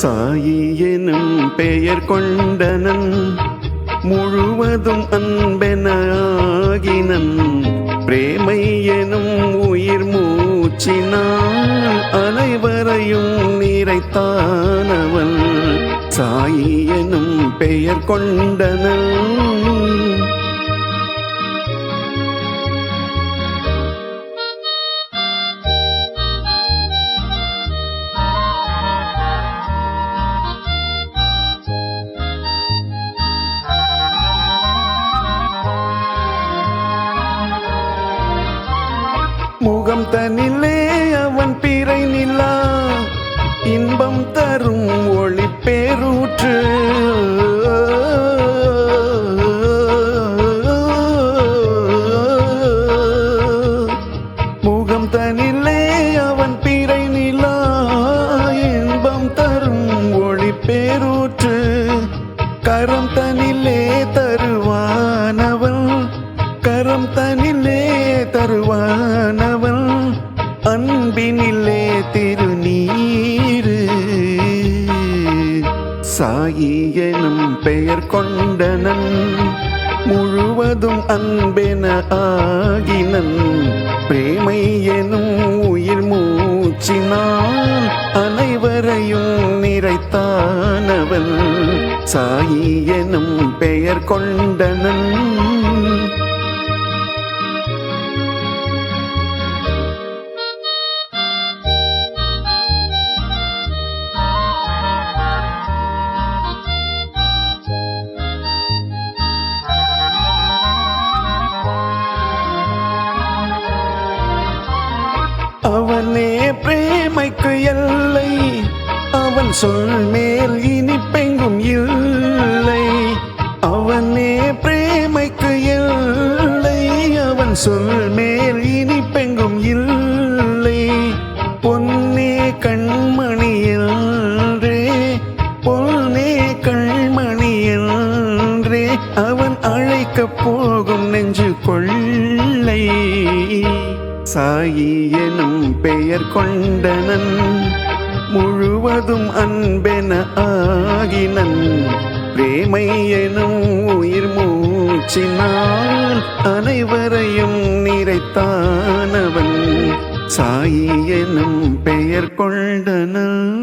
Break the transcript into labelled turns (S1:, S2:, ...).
S1: சாயி எனும் பெயர் கொண்டனன் முழுவதும் அன்பெனாகினன் பிரேமை எனும் உயிர் மூச்சினான் அனைவரையும் நிறைத்தானவன் சாயி எனும் பெயர் கொண்டனன் பேரூற்று கரம் தனிலே தருவானவன் கரம் தனிலே தருவானவன் அன்பினிலே திருநீரு. சாயி எனும் பெயர் கொண்டனன் முழுவதும் அன்பென ஆகினன். பிரேமை எனும் உயிர் மூச்சினான். சாயி எனும் பெயர் கொண்டனன் அவன் சொல் மேல் இனிப்பெங்கும் இல்லை. அவனே பிரேமைக்கு இல்லை அவன் சொல் மேல் இனிப்பெங்கும் இல்லை. பொன்னே கண்மணி என்றே பொன்னே கண்மணி என்றே அவன் அழைக்க போகும் நெஞ்சு கொள்ளை. சாயி எனும் பெயர் கொண்டனன் முழுவதும் அன்பென ஆகினன். பிரேமை எனும் உயிர் மூச்சினால் அனைவரையும் நிறைத்தானவன். சாயி எனும் பெயர் கொண்டனன்.